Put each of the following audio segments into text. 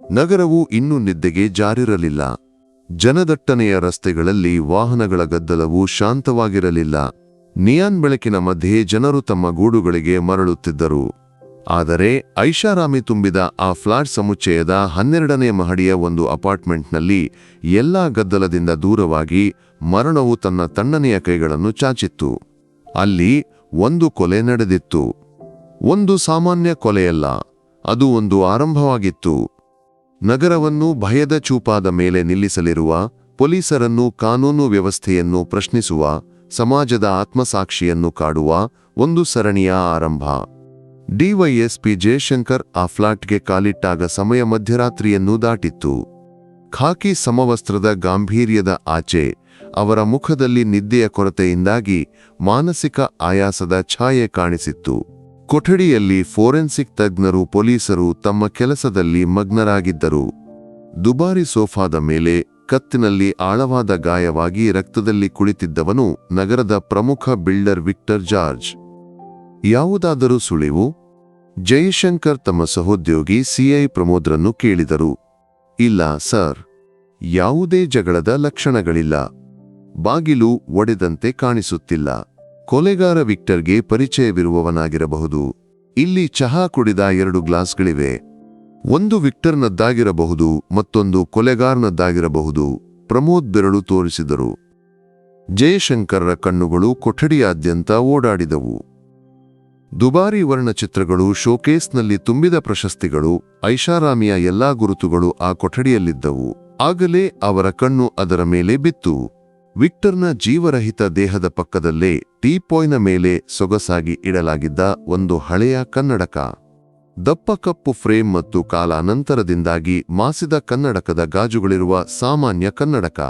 ನಗರವು ಇನ್ನೂ ನಿದ್ದೆಗೆ ಜಾರಿರಲಿಲ್ಲ. ಜನದಟ್ಟನೆಯ ರಸ್ತೆಗಳಲ್ಲಿ ವಾಹನಗಳ ಗದ್ದಲವು ಶಾಂತವಾಗಿರಲಿಲ್ಲ. ನಿಯಾನ್ ಬೆಳಕಿನ ಮಧ್ಯೆ ಜನರು ತಮ್ಮ ಗೂಡುಗಳಿಗೆ ಮರಳುತ್ತಿದ್ದರು. ಆದರೆ ಐಷಾರಾಮಿ ತುಂಬಿದ ಆ ಫ್ಲಾಟ್ ಸಮುಚ್ಚಯದ ಹನ್ನೆರಡನೇ ಮಹಡಿಯ ಒಂದು ಅಪಾರ್ಟ್ಮೆಂಟ್ನಲ್ಲಿ ಎಲ್ಲಾ ಗದ್ದಲದಿಂದ ದೂರವಾಗಿ ಮರಣವು ತನ್ನ ತಣ್ಣನೆಯ ಕೈಗಳನ್ನು ಚಾಚಿತ್ತು. ಅಲ್ಲಿ ಒಂದು ಕೊಲೆ ನಡೆದಿತ್ತು. ಒಂದು ಸಾಮಾನ್ಯ ಕೊಲೆಯಲ್ಲ, ಅದು ಒಂದು ಆರಂಭವಾಗಿತ್ತು. ನಗರವನ್ನು ಭಯದ ಚೂಪಾದ ಮೇಲೆ ನಿಲ್ಲಿಸಲಿರುವ ಪೊಲೀಸರನ್ನು ಕಾನೂನು ವ್ಯವಸ್ಥೆಯನ್ನು ಪ್ರಶ್ನಿಸುವ, ಸಮಾಜದ ಆತ್ಮಸಾಕ್ಷಿಯನ್ನು ಕಾಡುವ ಒಂದು ಸರಣಿಯ ಆರಂಭ. ಡಿವೈಎಸ್ಪಿ ಜಯಶಂಕರ್ ಆ ಫ್ಲಾಟ್ಗೆ ಕಾಲಿಟ್ಟಾಗ ಸಮಯ ಮಧ್ಯರಾತ್ರಿಯನ್ನು ದಾಟಿತ್ತು. ಖಾಕಿ ಸಮವಸ್ತ್ರದ ಗಾಂಭೀರ್ಯದ ಆಚೆ, ಅವರ ಮುಖದಲ್ಲಿ ನಿದ್ದೆಯ ಕೊರತೆಯಿಂದಾಗಿ ಮಾನಸಿಕ ಆಯಾಸದ ಛಾಯೆ ಕಾಣಿಸಿತ್ತು. ಕೊಠಡಿಯಲ್ಲಿ ಫೋರೆನ್ಸಿಕ್ ತಜ್ಞರು ಪೊಲೀಸರು ತಮ್ಮ ಕೆಲಸದಲ್ಲಿ ಮಗ್ನರಾಗಿದ್ದರು. ದುಬಾರಿ ಸೋಫಾದ ಮೇಲೆ ಕತ್ತಿನಲ್ಲಿ ಆಳವಾದ ಗಾಯವಾಗಿ ರಕ್ತದಲ್ಲಿ ಕುಳಿತಿದ್ದವನು ನಗರದ ಪ್ರಮುಖ ಬಿಲ್ಡರ್ ವಿಕ್ಟರ್ ಜಾರ್ಜ್. ಯಾವುದಾದರೂ ಸುಳಿವು? ಜಯಶಂಕರ್ ತಮ್ಮ ಸಹೋದ್ಯೋಗಿ ಸಿಐ ಪ್ರಮೋದ್ರನ್ನು ಕೇಳಿದರು. ಇಲ್ಲ, ಸರ್. ಯಾವುದೇ ಜಗಳದ ಲಕ್ಷಣಗಳಿಲ್ಲ. ಬಾಗಿಲು ಒಡೆದಂತೆ ಕಾಣಿಸುತ್ತಿಲ್ಲ. ಕೊಲೆಗಾರ ವಿಕ್ಟರ್ಗೆ ಪರಿಚಯವಿರುವವನಾಗಿರಬಹುದು. ಇಲ್ಲಿ ಚಹಾ ಕುಡಿದ ಎರಡು ಗ್ಲಾಸ್ಗಳಿವೆ. ಒಂದು ವಿಕ್ಟರ್ನದ್ದಾಗಿರಬಹುದು, ಮತ್ತೊಂದು ಕೊಲೆಗಾರನದ್ದಾಗಿರಬಹುದು, ಪ್ರಮೋದ್ ಬೆರಳು ತೋರಿಸಿದರು. ಜಯಶಂಕರ್ರ ಕಣ್ಣುಗಳು ಕೊಠಡಿಯಾದ್ಯಂತ ಓಡಾಡಿದವು. ದುಬಾರಿ ವರ್ಣಚಿತ್ರಗಳು ಶೋಕೇಸ್ನಲ್ಲಿ ತುಂಬಿದ ಪ್ರಶಸ್ತಿಗಳು, ಐಷಾರಾಮಿಯ ಎಲ್ಲಾ ಗುರುತುಗಳು ಆ ಕೊಠಡಿಯಲ್ಲಿದ್ದವು. ಆಗಲೇ ಅವರ ಕಣ್ಣು ಅದರ ಮೇಲೆ ಬಿತ್ತು. ವಿಕ್ಟರ್ನ ಜೀವರಹಿತ ದೇಹದ ಪಕ್ಕದಲ್ಲೇ ಟೀಪಾಯ್ನ ಮೇಲೆ ಸೊಗಸಾಗಿ ಇಡಲಾಗಿದ್ದ ಒಂದು ಹಳೆಯ ಕನ್ನಡಕ. ದಪ್ಪ ಕಪ್ಪು ಫ್ರೇಮ್ ಮತ್ತು ಕಾಲಾನಂತರದಿಂದಾಗಿ ಮಾಸಿದ ಕನ್ನಡಕದ ಗಾಜುಗಳಿರುವ ಸಾಮಾನ್ಯ ಕನ್ನಡಕ.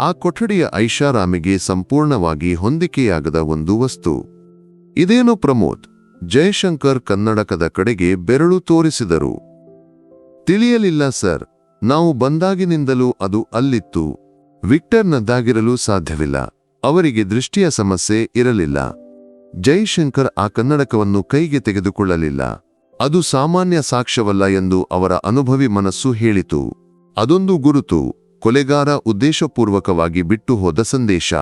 ಆ ಕೊಠಡಿಯ ಐಷಾರಾಮಿಗೆ ಸಂಪೂರ್ಣವಾಗಿ ಹೊಂದಿಕೆಯಾಗದ ಒಂದು ವಸ್ತು. ಇದೇನು ಪ್ರಮೋದ್? ಜಯಶಂಕರ್ ಕನ್ನಡಕದ ಕಡೆಗೆ ಬೆರಳು ತೋರಿಸಿದರು. ತಿಳಿಯಲಿಲ್ಲ ಸರ್. ನಾವು ಬಂದಾಗಿನಿಂದಲೂ ಅದು ಅಲ್ಲಿತ್ತು. ವಿಕ್ಟರ್ನದ್ದಾಗಿರಲು ಸಾಧ್ಯವಿಲ್ಲ. ಅವರಿಗೆ ದೃಷ್ಟಿಯ ಸಮಸ್ಯೆ ಇರಲಿಲ್ಲ. ಜೈಶಂಕರ್ ಆ ಕನ್ನಡಕವನ್ನು ಕೈಗೆ ತೆಗೆದುಕೊಳ್ಳಲಿಲ್ಲ. ಅದು ಸಾಮಾನ್ಯ ಸಾಕ್ಷ್ಯವಲ್ಲ ಎಂದು ಅವರ ಅನುಭವಿ ಮನಸ್ಸು ಹೇಳಿತು. ಅದೊಂದು ಗುರುತು, ಕೊಲೆಗಾರ ಉದ್ದೇಶಪೂರ್ವಕವಾಗಿ ಬಿಟ್ಟು ಹೋದ ಸಂದೇಶ.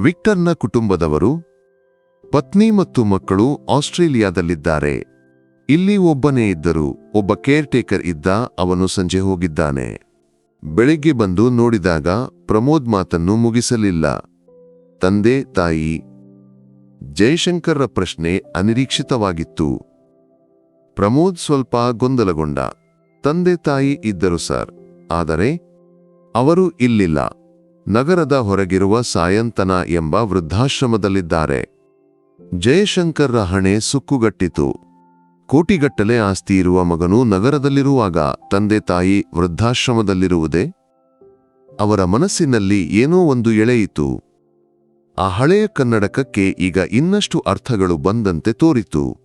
ವಿಕ್ಟರ್ನ ಕುಟುಂಬದವರು, ಪತ್ನಿ ಮತ್ತು ಮಕ್ಕಳು ಆಸ್ಟ್ರೇಲಿಯಾದಲ್ಲಿದ್ದಾರೆ. ಇಲ್ಲಿ ಒಬ್ಬನೇ ಇದ್ದರು, ಒಬ್ಬ ಕೇರ್ಟೇಕರ್ ಇದ್ದ ಅವನು ಸಂಜೆ ಹೋಗಿದ್ದಾನೆ. ಬೆಳಿಗ್ಗೆ ಬಂದು ನೋಡಿದಾಗ ಪ್ರಮೋದ್ ಮಾತನ್ನು ಮುಗಿಸಲಿಲ್ಲ. ತಂದೆ, ತಾಯಿ. ಜಯಶಂಕರ್ರ ಪ್ರಶ್ನೆ ಅನಿರೀಕ್ಷಿತವಾಗಿತ್ತು. ಪ್ರಮೋದ್ ಸ್ವಲ್ಪ ಗೊಂದಲಗೊಂಡ. ತಂದೆ, ತಾಯಿ ಇದ್ದರು ಸರ್. ಆದರೆ ಅವರು ಇಲ್ಲಿಲ್ಲ. ನಗರದ ಹೊರಗಿರುವ ಸಾಯಂತನ ಎಂಬ ವೃದ್ಧಾಶ್ರಮದಲ್ಲಿದ್ದಾರೆ. ಜಯಶಂಕರ್ರ ಹಣೆ ಸುಕ್ಕುಗಟ್ಟಿತು. ಕೋಟಿಗಟ್ಟಲೆ ಆಸ್ತಿ ಇರುವ ಮಗನು ನಗರದಲ್ಲಿರುವಾಗ ತಂದೆ ತಾಯಿ ವೃದ್ಧಾಶ್ರಮದಲ್ಲಿರುವುದೇ? ಅವರ ಮನಸ್ಸಿನಲ್ಲಿ ಏನೋ ಒಂದು ಎಳೆಯಿತು. ಆ ಹಳೆಯ ಕನ್ನಡಕಕ್ಕೆ ಈಗ ಇನ್ನಷ್ಟು ಅರ್ಥಗಳು ಬಂದಂತೆ ತೋರಿತು.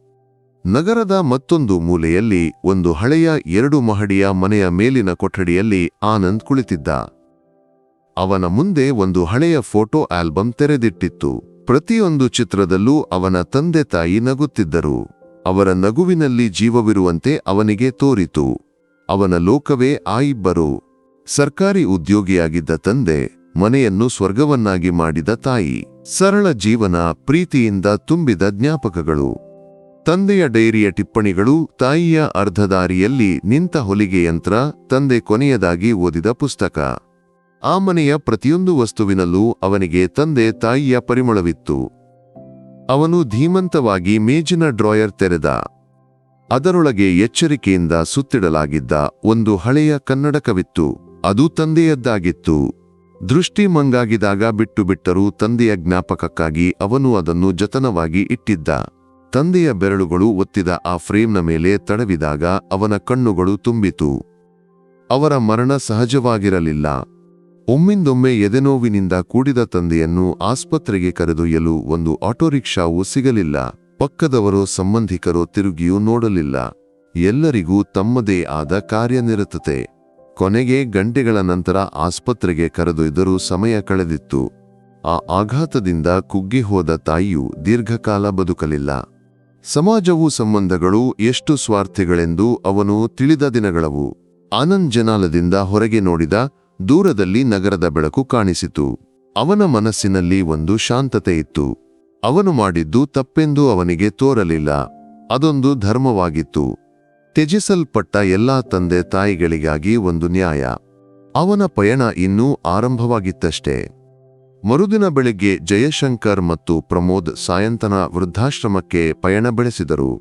ನಗರದ ಮತ್ತೊಂದು ಮೂಲೆಯಲ್ಲಿ ಒಂದು ಹಳೆಯ ಎರಡು ಮಹಡಿಯ ಮನೆಯ ಮೇಲಿನ ಕೊಠಡಿಯಲ್ಲಿ ಆನಂದ್ ಕುಳಿತಿದ್ದ. ಅವನ ಮುಂದೆ ಒಂದು ಹಳೆಯ ಫೋಟೋ ಆಲ್ಬಂ ತೆರೆದಿಟ್ಟಿತ್ತು. ಪ್ರತಿಯೊಂದು ಚಿತ್ರದಲ್ಲೂ ಅವನ ತಂದೆ ತಾಯಿ ನಗುತ್ತಿದ್ದರು. ಅವರ ನಗುವಿನಲ್ಲಿ ಜೀವವಿರುವಂತೆ ಅವನಿಗೆ ತೋರಿತು. ಅವನ ಲೋಕವೇ ಆ ಇಬ್ಬರು. ಸರ್ಕಾರಿ ಉದ್ಯೋಗಿಯಾಗಿದ್ದ ತಂದೆ, ಮನೆಯನ್ನು ಸ್ವರ್ಗವನ್ನಾಗಿ ಮಾಡಿದ ತಾಯಿ. ಸರಳ ಜೀವನ, ಪ್ರೀತಿಯಿಂದ ತುಂಬಿದ ಜ್ಞಾಪಕಗಳು. ತಂದೆಯ ಡೈರಿಯ ಟಿಪ್ಪಣಿಗಳು, ತಾಯಿಯ ಅರ್ಧದಾರಿಯಲ್ಲಿ ನಿಂತ ಹೊಲಿಗೆ ಯಂತ್ರ, ತಂದೆ ಕೊನೆಯದಾಗಿ ಓದಿದ ಪುಸ್ತಕ. ಆ ಮನೆಯ ಪ್ರತಿಯೊಂದು ವಸ್ತುವಿನಲ್ಲೂ ಅವನಿಗೆ ತಂದೆ ತಾಯಿಯ ಪರಿಮಳವಿತ್ತು. ಅವನು ಧೀಮಂತವಾಗಿ ಮೇಜಿನ ಡ್ರಾಯರ್ ತೆರೆದ. ಅದರೊಳಗೆ ಎಚ್ಚರಿಕೆಯಿಂದ ಸುತ್ತಿಡಲಾಗಿದ್ದ ಒಂದು ಹಳೆಯ ಕನ್ನಡಕವಿತ್ತು. ಅದು ತಂದೆಯದ್ದಾಗಿತ್ತು. ದೃಷ್ಟಿ ಮಂಗಾಗಿದಾಗ ಬಿಟ್ಟು ಬಿಟ್ಟರೂ ತಂದೆಯ ಜ್ಞಾಪಕಕ್ಕಾಗಿ ಅವನು ಅದನ್ನು ಜತನವಾಗಿ ಇಟ್ಟಿದ್ದ. ತಂದೆಯ ಬೆರಳುಗಳು ಒತ್ತಿದ ಆ ಫ್ರೇಮ್ನ ಮೇಲೆ ತಡವಿದಾಗ ಅವನ ಕಣ್ಣುಗಳು ತುಂಬಿತು. ಅವರ ಮರಣ ಸಹಜವಾಗಿರಲಿಲ್ಲ. ಒಮ್ಮಿಂದೊಮ್ಮೆ ಎದೆನೋವಿನಿಂದ ಕೂಡಿದ ತಂದೆಯನ್ನು ಆಸ್ಪತ್ರೆಗೆ ಕರೆದೊಯ್ಯಲು ಒಂದು ಆಟೋ ರಿಕ್ಷಾವು ಸಿಗಲಿಲ್ಲ. ಪಕ್ಕದವರೋ ಸಂಬಂಧಿಕರೋ ತಿರುಗಿಯೂ ನೋಡಲಿಲ್ಲ. ಎಲ್ಲರಿಗೂ ತಮ್ಮದೇ ಆದ ಕಾರ್ಯನಿರತತೆ. ಕೊನೆಗೆ ಗಂಟೆಗಳ ನಂತರ ಆಸ್ಪತ್ರೆಗೆ ಕರೆದೊಯ್ದರೂ ಸಮಯ ಕಳೆದಿತ್ತು. ಆ ಆಘಾತದಿಂದ ಕುಗ್ಗಿಹೋದ ತಾಯಿಯು ದೀರ್ಘಕಾಲ ಬದುಕಲಿಲ್ಲ. ಸಮಾಜವು ಸಂಬಂಧಗಳು ಎಷ್ಟು ಸ್ವಾರ್ಥಿಗಳೆಂದು ಅವನು ತಿಳಿದ ದಿನಗಳವು. ಆನಂದ್ ಜನಾಲದಿಂದ ಹೊರಗೆ ನೋಡಿದ ದೂರದಲ್ಲಿ ನಗರದ ಬೆಳಕು ಕಾಣಿಸಿತು. ಅವನ ಮನಸ್ಸಿನಲ್ಲಿ ಒಂದು ಶಾಂತತೆ ಇತ್ತು. ಅವನು ಮಾಡಿದ್ದು ತಪ್ಪೆಂದು ಅವನಿಗೆ ತೋರಲಿಲ್ಲ. ಅದೊಂದು ಧರ್ಮವಾಗಿತ್ತು. ತ್ಯಜಿಸಲ್ಪಟ್ಟ ಎಲ್ಲಾ ತಂದೆ ತಾಯಿಗಳಿಗಾಗಿ ಒಂದು ನ್ಯಾಯ. ಅವನ ಪಯಣ ಇನ್ನೂ ಆರಂಭವಾಗಿತ್ತಷ್ಟೇ. ಮರುದಿನ ಬೆಳಿಗ್ಗೆ ಜಯಶಂಕರ್ ಮತ್ತು ಪ್ರಮೋದ್ ಸಾಯಂತನ ವೃದ್ಧಾಶ್ರಮಕ್ಕೆ ಪಯಣ ಬೆಳೆಸಿದರು.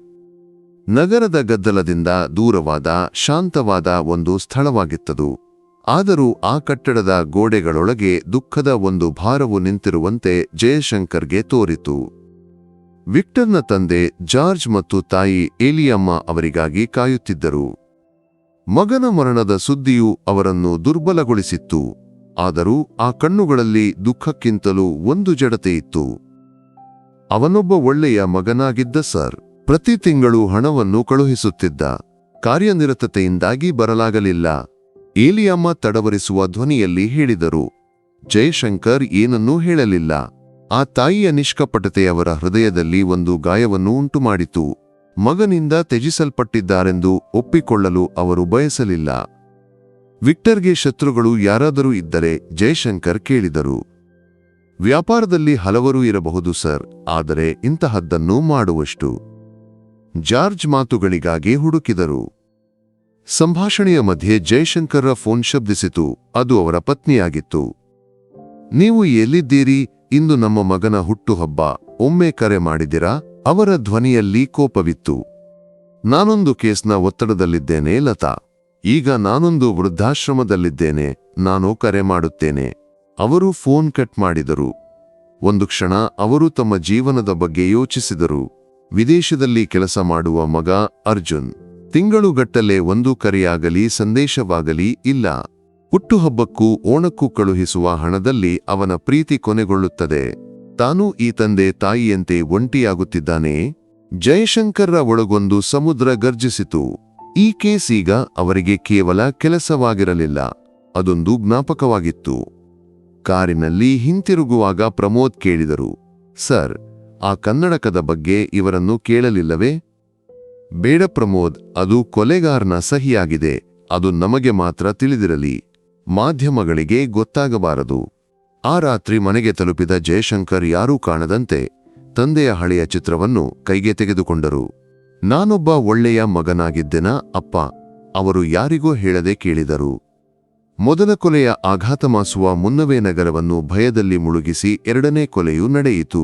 ನಗರದ ಗದ್ದಲದಿಂದ ದೂರವಾದ ಶಾಂತವಾದ ಒಂದು ಸ್ಥಳವಾಗಿತ್ತದು. ಆದರೂ ಆ ಕಟ್ಟಡದ ಗೋಡೆಗಳೊಳಗೆ ದುಃಖದ ಒಂದು ಭಾರವು ನಿಂತಿರುವಂತೆ ಜಯಶಂಕರ್ಗೆ ತೋರಿತು. ವಿಕ್ಟರ್ನ ತಂದೆ ಜಾರ್ಜ್ ಮತ್ತು ತಾಯಿ ಏಲಿಯಮ್ಮ ಅವರಿಗಾಗಿ ಕಾಯುತ್ತಿದ್ದರು. ಮಗನ ಮರಣದ ಸುದ್ದಿಯು ಅವರನ್ನು ದುರ್ಬಲಗೊಳಿಸಿತ್ತು. ಆದರೂ ಆ ಕಣ್ಣುಗಳಲ್ಲಿ ದುಃಖಕ್ಕಿಂತಲೂ ಒಂದು ಜಡತೆಯಿತ್ತು ಅವನೊಬ್ಬ ಒಳ್ಳೆಯ ಮಗನಾಗಿದ್ದ ಸರ್. ಪ್ರತಿ ತಿಂಗಳು ಹಣವನ್ನು ಕಳುಹಿಸುತ್ತಿದ್ದ. ಕಾರ್ಯನಿರತತೆಯಿಂದಾಗಿ ಬರಲಾಗಲಿಲ್ಲ. ಏಲಿಯಮ್ಮ ತಡವರಿಸುವ ಧ್ವನಿಯಲ್ಲಿ ಹೇಳಿದರು, ಜಯಶಂಕರ್ ಏನನ್ನೂ ಹೇಳಲಿಲ್ಲ. ಆ ತಾಯಿಯ ನಿಷ್ಕಪಟತೆ ಅವರ ಹೃದಯದಲ್ಲಿ ಒಂದು ಗಾಯವನ್ನು ಉಂಟುಮಾಡಿತು. ಮಗನಿಂದ ತ್ಯಜಿಸಲ್ಪಟ್ಟಿದ್ದಾರೆಂದು ಒಪ್ಪಿಕೊಳ್ಳಲು ಅವರು ಬಯಸಲಿಲ್ಲ. ವಿಕ್ಟರ್ಗೆ ಶತ್ರುಗಳು ಯಾರಾದರೂ ಇದ್ದರೆ ಜಯಶಂಕರ್ ಕೇಳಿದರು. ವ್ಯಾಪಾರದಲ್ಲಿ ಹಲವರು ಇರಬಹುದು ಸರ್, ಆದರೆ ಇಂತಹದ್ದನ್ನು ಮಾಡುವಷ್ಟು. ಜಾರ್ಜ್ ಮಾತುಗಳಿಗಾಗಿ ಹುಡುಕಿದರು. ಸಂಭಾಷಣೆಯ ಮಧ್ಯೆ ಜಯಶಂಕರ್ರ ಫೋನ್ ಶಬ್ದಿಸಿತು. ಅದು ಅವರ ಪತ್ನಿಯಾಗಿತ್ತು. ನೀವು ಎಲ್ಲಿದ್ದೀರಿ? ಇಂದು ನಮ್ಮ ಮಗನ ಹುಟ್ಟುಹಬ್ಬ. ಒಮ್ಮೆ ಕರೆ ಮಾಡಿದಿರಾ ಅವರ ಧ್ವನಿಯಲ್ಲಿ ಕೋಪವಿತ್ತು. ನಾನೊಂದು ಕೇಸ್ನ ಒತ್ತಡದಲ್ಲಿದ್ದೇನೆ, ಲತಾ. ಈಗ ನಾನೊಂದು ವೃದ್ಧಾಶ್ರಮದಲ್ಲಿದ್ದೇನೆ. ನಾನು ಕರೆ ಮಾಡುತ್ತೇನೆ. ಅವರು ಫೋನ್ ಕಟ್ ಮಾಡಿದರು. ಒಂದು ಕ್ಷಣ ಅವರು ತಮ್ಮ ಜೀವನದ ಬಗ್ಗೆ ಯೋಚಿಸಿದರು. ವಿದೇಶದಲ್ಲಿ ಕೆಲಸ ಮಾಡುವ ಮಗ ಅರ್ಜುನ್. ತಿಂಗಳುಗಟ್ಟಲೆ ಒಂದು ಕರೆಯಾಗಲಿ, ಸಂದೇಶವಾಗಲಿ ಇಲ್ಲ. ಹುಟ್ಟುಹಬ್ಬಕ್ಕೂ ಓಣಕ್ಕೂ ಕಳುಹಿಸುವ ಹಣದಲ್ಲಿ ಅವನ ಪ್ರೀತಿ ಕೊನೆಗೊಳ್ಳುತ್ತದೆ. ತಾನೂ ಈ ತಂದೆ ತಾಯಿಯಂತೆ ಒಂಟಿಯಾಗುತ್ತಿದ್ದಾನೆ. ಜಯಶಂಕರ್ರ ಒಳಗೊಂದು ಸಮುದ್ರ ಗರ್ಜಿಸಿತು. ಈ ಕೇಸ್ ಈಗ ಅವರಿಗೆ ಕೇವಲ ಕೆಲಸವಾಗಿರಲಿಲ್ಲ. ಅದೊಂದು ಜ್ಞಾಪಕವಾಗಿತ್ತು. ಕಾರಿನಲ್ಲಿ ಹಿಂತಿರುಗುವಾಗ ಪ್ರಮೋದ್ ಕೇಳಿದರು, ಸರ್, ಆ ಕನ್ನಡಕದ ಬಗ್ಗೆ ಇವರನ್ನು ಕೇಳಲಿಲ್ಲವೇ? ಬೇಡ ಪ್ರಮೋದ್, ಅದು ಕೊಲೆಗಾರನ ಸಹಿಯಾಗಿದೆ, ಅದು ನಮಗೆ ಮಾತ್ರ ತಿಳಿದಿರಲಿ. ಮಾಧ್ಯಮಗಳಿಗೆ ಗೊತ್ತಾಗಬಾರದು. ಆ ರಾತ್ರಿ ಮನೆಗೆ ತಲುಪಿದ ಜಯಶಂಕರ್ ಯಾರೂ ಕಾಣದಂತೆ ತಂದೆಯ ಹಳೆಯ ಚಿತ್ರವನ್ನು ಕೈಗೆ ತೆಗೆದುಕೊಂಡರು. ನಾನೊಬ್ಬ ಒಳ್ಳೆಯ ಮಗನಾಗಿದ್ದೆನ ಅಪ್ಪ, ಅವರು ಯಾರಿಗೂ ಹೇಳದೆ ಕೇಳಿದರು. ಮೊದಲ ಕೊಲೆಯ ಆಘಾತ ಮಾಸುವ ಮುನ್ನವೇ ನಗರವನ್ನು ಭಯದಲ್ಲಿ ಮುಳುಗಿಸಿ ಎರಡನೇ ಕೊಲೆಯೂ ನಡೆಯಿತು.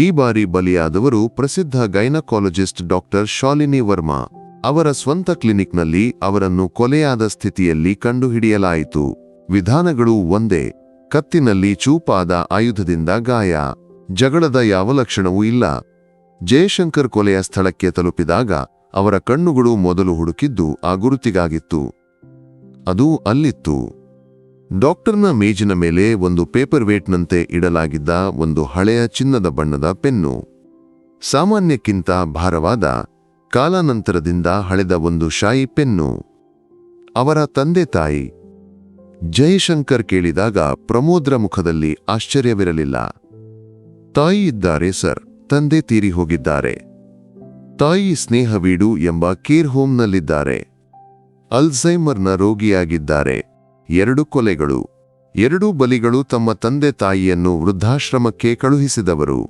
ಈ ಬಾರಿ ಬಲಿಯಾದವರು ಪ್ರಸಿದ್ಧ ಗೈನಕಾಲಜಿಸ್ಟ್ ಡಾಕ್ಟರ್ ಶಾಲಿನಿ ವರ್ಮಾ. ಅವರ ಸ್ವಂತ ಕ್ಲಿನಿಕ್ನಲ್ಲಿ ಅವರನ್ನು ಕೊಲೆಯಾದ ಸ್ಥಿತಿಯಲ್ಲಿ ಕಂಡುಹಿಡಿಯಲಾಯಿತು. ವಿಧಾನಗಳು ಒಂದೇ, ಕತ್ತಿನಲ್ಲಿ ಚೂಪಾದ ಆಯುಧದಿಂದ ಗಾಯ. ಜಗಳದ ಯಾವ ಲಕ್ಷಣವೂ ಇಲ್ಲ. ಜಯಶಂಕರ್ ಕೊಲೆಯ ಸ್ಥಳಕ್ಕೆ ತಲುಪಿದಾಗ ಅವರ ಕಣ್ಣುಗಳು ಮೊದಲು ಹುಡುಕಿದ್ದು ಆ ಗುರುತಿಗಾಗಿತ್ತು. ಅದು ಅಲ್ಲಿತ್ತು. ಡಾಕ್ಟರ್ನ ಮೇಜಿನ ಮೇಲೆ ಒಂದು ಪೇಪರ್ ವೇಟ್ನಂತೆ ಇಡಲಾಗಿದ್ದ ಒಂದು ಹಳೆಯ ಚಿನ್ನದ ಬಣ್ಣದ ಪೆನ್ನು. ಸಾಮಾನ್ಯಕ್ಕಿಂತ ಭಾರವಾದ, ಕಾಲಾನಂತರದಿಂದ ಹಳೆದ ಒಂದು ಶಾಯಿ ಪೆನ್ನು. ಅವರ ತಂದೆ ತಾಯಿ ಜಯಶಂಕರ್ ಕೇಳಿದಾಗ ಪ್ರಮೋದ್ರ ಮುಖದಲ್ಲಿ ಆಶ್ಚರ್ಯವಿರಲಿಲ್ಲ. ತಾಯಿ ಇದ್ದಾರೆ ಸರ್, ತಂದೆ ತೀರಿ ಹೋಗಿದ್ದಾರೆ. ತಾಯಿ ಸ್ನೇಹವೀಡು ಎಂಬ ಕೇರ್ ಹೋಮ್ನಲ್ಲಿದ್ದಾರೆ. ಅಲ್ಝೈಮರ್ನ ರೋಗಿಯಾಗಿದ್ದಾರೆ. ಎರಡು ಕೊಲೆಗಳು. ಎರಡೂ ಬಲಿಗಳು ತಮ್ಮ ತಂದೆ ತಾಯಿಯನ್ನು ವೃದ್ಧಾಶ್ರಮಕ್ಕೆ ಕಳುಹಿಸಿದವರು.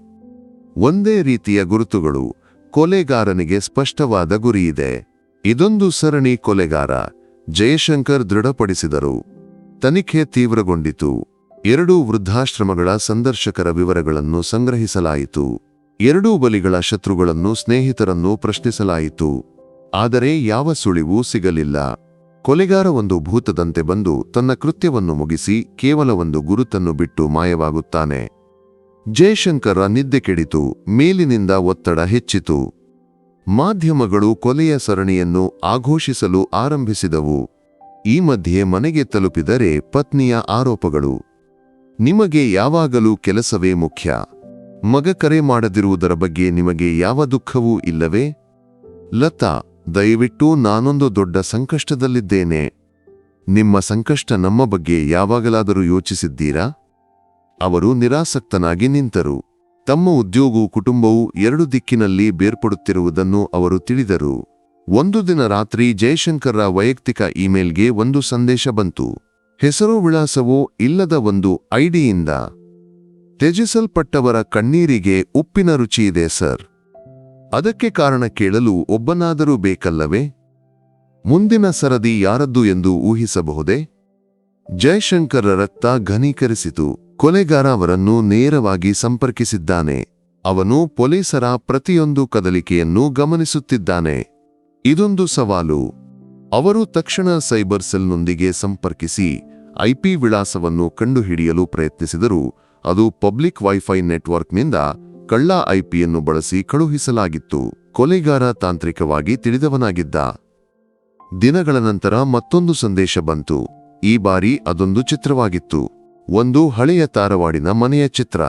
ಒಂದೇ ರೀತಿಯ ಗುರುತುಗಳು, ಕೊಲೆಗಾರನಿಗೆ ಸ್ಪಷ್ಟವಾದ ಗುರಿಯಿದೆ. ಇದೊಂದು ಸರಣಿ ಕೊಲೆಗಾರ, ಜಯಶಂಕರ್ ದೃಢಪಡಿಸಿದರು. ತನಿಖೆ ತೀವ್ರಗೊಂಡಿತು. ಎರಡೂ ವೃದ್ಧಾಶ್ರಮಗಳ ಸಂದರ್ಶಕರ ವಿವರಗಳನ್ನು ಸಂಗ್ರಹಿಸಲಾಯಿತು. ಎರಡೂ ಬಲಿಗಳ ಶತ್ರುಗಳನ್ನು ಸ್ನೇಹಿತರನ್ನು ಪ್ರಶ್ನಿಸಲಾಯಿತು. ಆದರೆ ಯಾವ ಸುಳಿವೂ ಸಿಗಲಿಲ್ಲ. ಕೊಲೆಗಾರ ಒಂದು ಭೂತದಂತೆ ಬಂದು ತನ್ನ ಕೃತ್ಯವನ್ನು ಮುಗಿಸಿ ಕೇವಲ ಒಂದು ಗುರುತನ್ನು ಬಿಟ್ಟು ಮಾಯವಾಗುತ್ತಾನೆ. ಜಯಶಂಕರ ನಿದ್ದೆ ಕೆಡಿತು, ಮೇಲಿನಿಂದ ಒತ್ತಡ ಹೆಚ್ಚಿತು. ಮಾಧ್ಯಮಗಳು ಕೊಲೆಯ ಸರಣಿಯನ್ನು ಆಘೋಷಿಸಲು ಆರಂಭಿಸಿದವು. ಈ ಮಧ್ಯೆ ಮನೆಗೆ ತಲುಪಿದರೆ ಪತ್ನಿಯ ಆರೋಪಗಳು. ನಿಮಗೆ ಯಾವಾಗಲೂ ಕೆಲಸವೇ ಮುಖ್ಯ. ಮಗ ಕರೆ ಮಾಡದಿರುವುದರ ಬಗ್ಗೆ ನಿಮಗೆ ಯಾವ ದುಃಖವೂ ಇಲ್ಲವೇ? ಲತಾ ದಯವಿಟ್ಟು ನಾನೊಂದು ದೊಡ್ಡ ಸಂಕಷ್ಟದಲ್ಲಿದ್ದೇನೆ. ನಿಮ್ಮ ಸಂಕಷ್ಟ ನಮ್ಮ ಬಗ್ಗೆ ಯಾವಾಗಲಾದರೂ ಯೋಚಿಸಿದ್ದೀರಾ? ಅವರು ನಿರಾಸಕ್ತನಾಗಿ ನಿಂತರು. ತಮ್ಮ ಉದ್ಯೋಗವು ಕುಟುಂಬವು ಎರಡು ದಿಕ್ಕಿನಲ್ಲಿ ಬೇರ್ಪಡುತ್ತಿರುವುದನ್ನು ಅವರು ತಿಳಿದರು. ಒಂದು ದಿನ ರಾತ್ರಿ ಜಯಶಂಕರ್ರ ವೈಯಕ್ತಿಕ ಇಮೇಲ್ಗೆ ಒಂದು ಸಂದೇಶ ಬಂತು. ಹೆಸರು ವಿಳಾಸವೋ ಇಲ್ಲದ ಒಂದು ಐಡಿಯಿಂದ ತ್ಯಜಿಸಲ್ಪಟ್ಟವರ ಕಣ್ಣೀರಿಗೆ ಉಪ್ಪಿನ ರುಚಿಯಿದೆ ಸರ್. ಅದಕ್ಕೆ ಕಾರಣ ಕೇಳಲು ಒಬ್ಬನಾದರೂ ಬೇಕಲ್ಲವೇ? ಮುಂದಿನ ಸರದಿ ಯಾರದ್ದು ಎಂದು ಊಹಿಸಬಹುದೇ? ಜಯಶಂಕರ ರಕ್ತ ಘನೀಕರಿಸಿತು. ಕೊಲೆಗಾರ ಅವರನ್ನು ನೇರವಾಗಿ ಸಂಪರ್ಕಿಸಿದ್ದಾನೆ. ಅವನು ಪೊಲೀಸರ ಪ್ರತಿಯೊಂದು ಕದಲಿಕೆಯನ್ನು ಗಮನಿಸುತ್ತಿದ್ದಾನೆ. ಇದೊಂದು ಸವಾಲು. ಅವರು ತಕ್ಷಣ ಸೈಬರ್ ಸೆಲ್ನೊಂದಿಗೆ ಸಂಪರ್ಕಿಸಿ ಐಪಿ ವಿಳಾಸವನ್ನು ಕಂಡುಹಿಡಿಯಲು ಪ್ರಯತ್ನಿಸಿದರು. ಅದು ಪಬ್ಲಿಕ್ ವೈಫೈ ನೆಟ್ವರ್ಕ್ನಿಂದ ಕಳ್ಳ ಐಪಿಯನ್ನು ಬಳಸಿ ಕಳುಹಿಸಲಾಗಿತ್ತು. ಕೊಲೆಗಾರ ತಾಂತ್ರಿಕವಾಗಿ ತಿಳಿದವನಾಗಿದ್ದ. ದಿನಗಳ ನಂತರ ಮತ್ತೊಂದು ಸಂದೇಶ ಬಂತು. ಈ ಬಾರಿ ಅದೊಂದು ಚಿತ್ರವಾಗಿತ್ತು. ಒಂದು ಹಳೆಯ ತಾರವಾಡಿನ ಮನೆಯ ಚಿತ್ರ.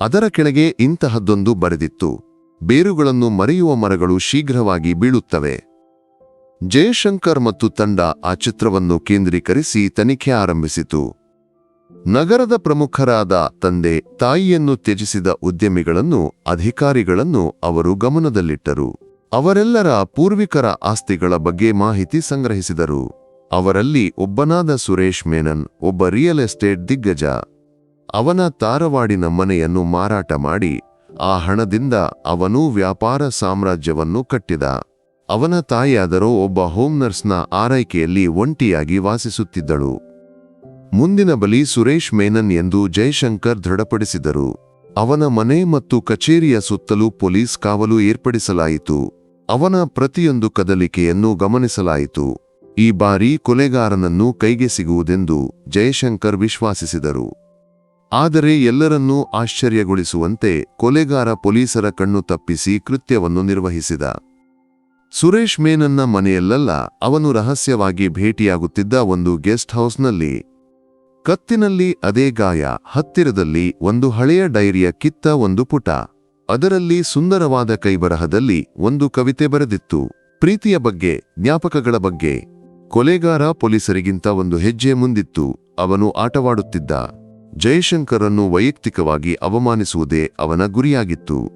ಅದರ ಕೆಳಗೆ ಇಂತಹದ್ದೊಂದು ಬರೆದಿತ್ತು. ಬೇರುಗಳನ್ನು ಮರೆಯುವ ಮರಗಳು ಶೀಘ್ರವಾಗಿ ಬೀಳುತ್ತವೆ. ಜಯಶಂಕರ್ ಮತ್ತು ತಂಡ ಆ ಚಿತ್ರವನ್ನು ಕೇಂದ್ರೀಕರಿಸಿ ತನಿಖೆ ಆರಂಭಿಸಿತು. ನಗರದ ಪ್ರಮುಖರಾದ ತಂದೆ ತಾಯಿಯನ್ನು ತ್ಯಜಿಸಿದ ಉದ್ಯಮಿಗಳನ್ನು, ಅಧಿಕಾರಿಗಳನ್ನು ಅವರು ಗಮನದಲ್ಲಿಟ್ಟರು. ಅವರೆಲ್ಲರ ಪೂರ್ವಿಕರ ಆಸ್ತಿಗಳ ಬಗ್ಗೆ ಮಾಹಿತಿ ಸಂಗ್ರಹಿಸಿದರು. ಅವರಲ್ಲಿ ಒಬ್ಬನಾದ ಸುರೇಶ್ ಮೇನನ್, ಒಬ್ಬ ರಿಯಲ್ ಎಸ್ಟೇಟ್ ದಿಗ್ಗಜ. ಅವನ ತಾರವಾಡಿನ ಮನೆಯನ್ನು ಮಾರಾಟ ಮಾಡಿ, ಆ ಹಣದಿಂದ ಅವನೂ ವ್ಯಾಪಾರ ಸಾಮ್ರಾಜ್ಯವನ್ನು ಕಟ್ಟಿದ. ಅವನ ತಾಯಿಯಾದರೋ ಒಬ್ಬ ಹೋಮ್ನರ್ಸ್ನ ಆರೈಕೆಯಲ್ಲಿ ಒಂಟಿಯಾಗಿ ವಾಸಿಸುತ್ತಿದ್ದಳು. ಮುಂದಿನ ಬಲಿ ಸುರೇಶ್ ಮೇನನ್ ಎಂದು ಜಯಶಂಕರ್ ದೃಢಪಡಿಸಿದರು. ಅವನ ಮನೆ ಮತ್ತು ಕಚೇರಿಯ ಸುತ್ತಲೂ ಪೊಲೀಸ್ ಕಾವಲು ಏರ್ಪಡಿಸಲಾಯಿತು. ಅವನ ಪ್ರತಿಯೊಂದು ಕದಲಿಕೆಯನ್ನು ಗಮನಿಸಲಾಯಿತು. ಈ ಬಾರಿ ಕೊಲೆಗಾರನನ್ನು ಕೈಗೆ ಸಿಗುವುದೆಂದು ಜಯಶಂಕರ್ ವಿಶ್ವಾಸಿಸಿದರು. ಆದರೆ ಎಲ್ಲರನ್ನೂ ಆಶ್ಚರ್ಯಗೊಳಿಸುವಂತೆ ಕೊಲೆಗಾರ ಪೊಲೀಸರ ಕಣ್ಣು ತಪ್ಪಿಸಿ ಕೃತ್ಯವನ್ನು ನಿರ್ವಹಿಸಿದ. ಸುರೇಶ್ ಮೇನನ್ನ ಮನೆಯಲ್ಲೆಲ್ಲ, ಅವನು ರಹಸ್ಯವಾಗಿ ಭೇಟಿಯಾಗುತ್ತಿದ್ದ ಒಂದು ಗೆಸ್ಟ್ ಹೌಸ್ನಲ್ಲಿ ಕತ್ತಿನಲ್ಲಿ ಅದೇ ಗಾಯ, ಹತ್ತಿರದಲ್ಲಿ ಒಂದು ಹಳೆಯ ಡೈರಿಯ ಕಿತ್ತ ಒಂದು ಪುಟ. ಅದರಲ್ಲಿ ಸುಂದರವಾದ ಕೈಬರಹದಲ್ಲಿ ಒಂದು ಕವಿತೆ ಬರೆದಿತ್ತು. ಪ್ರೀತಿಯ ಬಗ್ಗೆ, ಜ್ಞಾಪಕಗಳ ಬಗ್ಗೆ. ಕೊಲೆಗಾರ ಪೊಲೀಸರಿಗಿಂತ ಒಂದು ಹೆಜ್ಜೆ ಮುಂದಿತ್ತು. ಅವನು ಆಟವಾಡುತ್ತಿದ್ದ. ಜಯಶಂಕರನ್ನು ವೈಯಕ್ತಿಕವಾಗಿ ಅವಮಾನಿಸುವುದೇ ಅವನ ಗುರಿಯಾಗಿತ್ತು.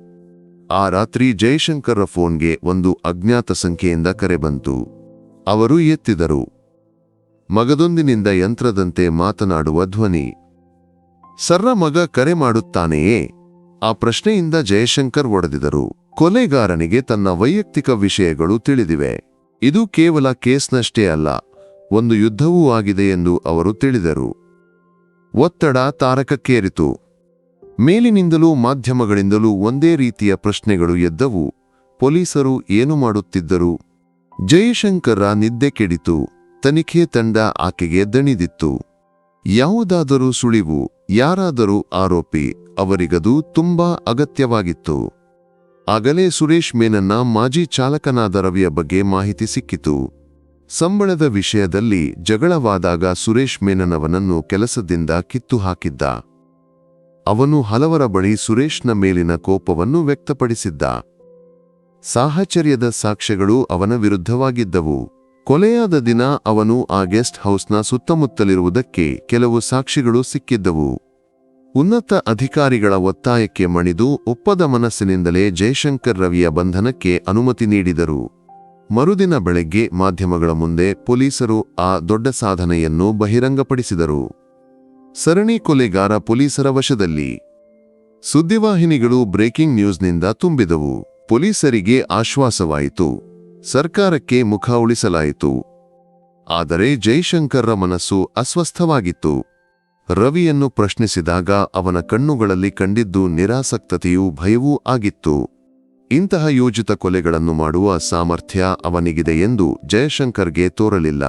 ಆ ರಾತ್ರಿ ಜಯಶಂಕರ್ರ ಫೋನ್ಗೆ ಒಂದು ಅಜ್ಞಾತ ಸಂಖ್ಯೆಯಿಂದ ಕರೆ ಬಂತು. ಅವರು ಎತ್ತಿದರು. ಮಗದೊಂದಿನಿಂದ ಯಂತ್ರದಂತೆ ಮಾತನಾಡುವ ಧ್ವನಿ. ಸರ್ರ ಮಗ ಕರೆ ಮಾಡುತ್ತಾನೆಯೇ? ಆ ಪ್ರಶ್ನೆಯಿಂದ ಜಯಶಂಕರ್ ಒಡೆದಿದರು. ಕೊಲೆಗಾರನಿಗೆ ತನ್ನ ವೈಯಕ್ತಿಕ ವಿಷಯಗಳು ತಿಳಿದಿವೆ. ಇದು ಕೇವಲ ಕೇಸ್ನಷ್ಟೇ ಅಲ್ಲ, ಒಂದು ಯುದ್ಧವೂ ಆಗಿದೆ ಎಂದು ಅವರು ತಿಳಿದರು. ಒತ್ತಡ ತಾರಕಕ್ಕೇರಿತು. ಮೇಲಿನಿಂದಲೂ ಮಾಧ್ಯಮಗಳಿಂದಲೂ ಒಂದೇ ರೀತಿಯ ಪ್ರಶ್ನೆಗಳು ಎದ್ದವು. ಪೊಲೀಸರು ಏನು ಮಾಡುತ್ತಿದ್ದರು? ಜಯಶಂಕರ ನಿದ್ದೆ ಕೆಡಿತು. ತನಿಖೆ ತಂಡ ಆಕೆಗೆ ದಣಿದಿತ್ತು. ಯಾವುದಾದರೂ ಸುಳಿವು, ಯಾರಾದರೂ ಆರೋಪಿ, ಅವರಿಗದು ತುಂಬಾ ಅಗತ್ಯವಾಗಿತ್ತು. ಆಗಲೇ ಸುರೇಶ್ ಮೇನನ್ನ ಮಾಜಿ ಚಾಲಕನಾದ ರವಿಯ ಬಗ್ಗೆ ಮಾಹಿತಿ ಸಿಕ್ಕಿತು. ಸಂಬಳದ ವಿಷಯದಲ್ಲಿ ಜಗಳವಾದಾಗ ಸುರೇಶ್ ಮೇನನವನನ್ನು ಕೆಲಸದಿಂದ ಕಿತ್ತು ಹಾಕಿದ್ದ. ಅವನು ಹಲವರ ಬಳಿ ಸುರೇಶ್ನ ಮೇಲಿನ ಕೋಪವನ್ನು ವ್ಯಕ್ತಪಡಿಸಿದ್ದ. ಸಾಹಚರ್ಯದ ಸಾಕ್ಷ್ಯಗಳು ಅವನ ವಿರುದ್ಧವಾಗಿದ್ದವು. ಕೊಲೆಯಾದ ದಿನ ಅವನು ಆ ಗೆಸ್ಟ್ ಹೌಸ್ನ ಸುತ್ತಮುತ್ತಲಿರುವುದಕ್ಕೆ ಕೆಲವು ಸಾಕ್ಷಿಗಳು ಸಿಕ್ಕಿದ್ದವು. ಉನ್ನತ ಅಧಿಕಾರಿಗಳ ಒತ್ತಾಯಕ್ಕೆ ಮಣಿದು ಒಪ್ಪದ ಮನಸ್ಸಿನಿಂದಲೇ ಜಯಶಂಕರ್ ರವಿಯ ಬಂಧನಕ್ಕೆ ಅನುಮತಿ ನೀಡಿದರು. ಮರುದಿನ ಬೆಳಗ್ಗೆ ಮಾಧ್ಯಮಗಳ ಮುಂದೆ ಪೊಲೀಸರು ಆ ದೊಡ್ಡ ಸಾಧನೆಯನ್ನು ಬಹಿರಂಗಪಡಿಸಿದರು. ಸರಣಿ ಕೊಲೆಗಾರ ಪೊಲೀಸರ ವಶದಲ್ಲಿ. ಸುದ್ದಿವಾಹಿನಿಗಳು ಬ್ರೇಕಿಂಗ್ ನ್ಯೂಸ್ನಿಂದ ತುಂಬಿದವು. ಪೊಲೀಸರಿಗೆ ಆಶ್ವಾಸವಾಯಿತು. ಸರ್ಕಾರಕ್ಕೆ ಮುಖ ಉಳಿಸಲಾಯಿತು. ಆದರೆ ಜೈಶಂಕರ್ರ ಮನಸ್ಸು ಅಸ್ವಸ್ಥವಾಗಿತ್ತು. ರವಿಯನ್ನು ಪ್ರಶ್ನಿಸಿದಾಗ ಅವನ ಕಣ್ಣುಗಳಲ್ಲಿ ಕಂಡಿದ್ದು ನಿರಾಸಕ್ತತೆಯೂ ಭಯವೂ ಆಗಿತ್ತು. ಇಂತಹ ಯೋಜಿತ ಕೊಲೆಗಳನ್ನು ಮಾಡುವ ಸಾಮರ್ಥ್ಯ ಅವನಿಗಿದೆ ಎಂದು ಜಯಶಂಕರ್ಗೆ ತೋರಲಿಲ್ಲ.